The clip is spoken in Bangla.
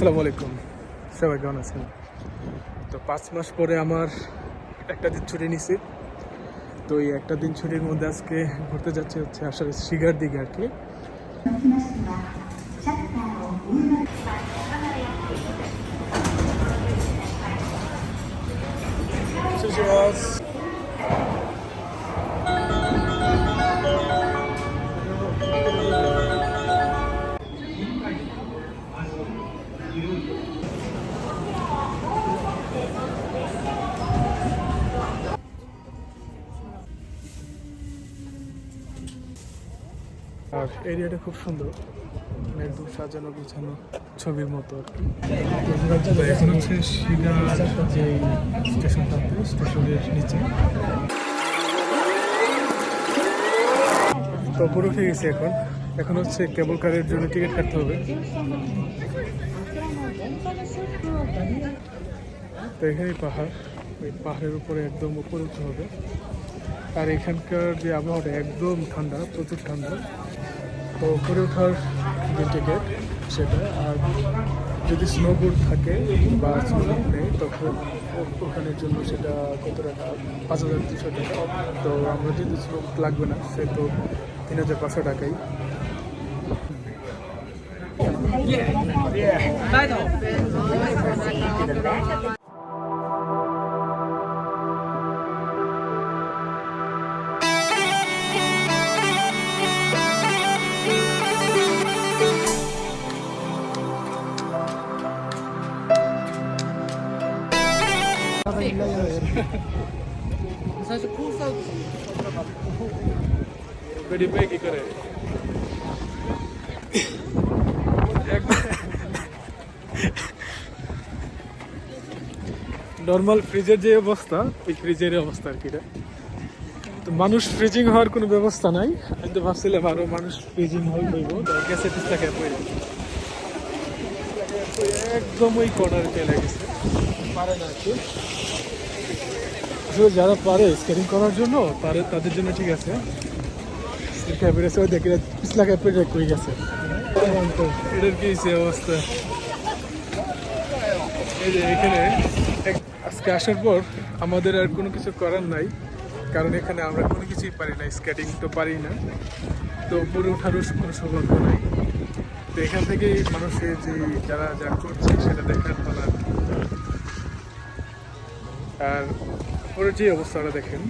আসসালামু আলাইকুম। সবাই কেমন আছেন? তো পাঁচ মাস পরে আমার একটা দিন ছুটি নিছি। তো এই একটা দিন ছুটির মধ্যে আজকে ঘুরতে যাচ্ছে হচ্ছে আসলে শিগার দিকে আর কি। আর এরিয়াটা খুব সুন্দর। মানে একদম সাজানো গোছানো ছবির মতো আর কি। তো এখন হচ্ছে যে স্টেশনটা স্টেশনের নিচে। তো পুরো উঠে গেছি এখন। এখন হচ্ছে কেবল কারের জন্য টিকিট কাটতে হবে। তো এখানেই পাহাড়। ওই পাহাড়ের উপরে একদম উপরে উঠতে হবে। আর এখানকার যে আবহাওয়াটা একদম ঠান্ডা প্রচুর ঠান্ডা। তো উপরে ওঠার যে টিকিট সেটা আর যদি স্নোবোর্ড থাকে বা স্নোবোর্ড নেই তখন ও- ওখানের জন্য সেটা কত টাকা? পাঁচ হাজার দুশো টাকা। তো আমরা যদি স্নোবোর্ড লাগবে না সে তো তিন হাজার পাঁচশো টাকাই। কি করে নর্মাল ফ্রিজের যে অবস্থা, ওই ফ্রিজের অবস্থা আর কি। তো মানুষ ফ্রিজিং হওয়ার কোনো ব্যবস্থা নাই আমি তো ভাবছিলাম আরও মানুষ ফ্রিজিং হল হইব গ্যাসে পিস্তাকে পড়ে একদম ওই কর্নার চলে গেছে পারে না আর আসলে যারা পারে স্কেটিং করার জন্য তাদের তাদের জন্য ঠিক আছে। দেখে পিছলা ক্যাপের কই গেছে। এটার কি অবস্থা? এই যে এখানে এক- আজকে আসার পর আমাদের আর কোনো কিছু করার নাই কারণ এখানে আমরা কোনো কিছুই পারি না স্কেটিং তো পারি না। তো উপরে ওঠারও কোনো সৌভাগ্য নাই। তো এখান থেকে মানুষের যে যারা যা করছে সেটা দেখার পালা। আর পরে যে অবস্থাটা দেখেন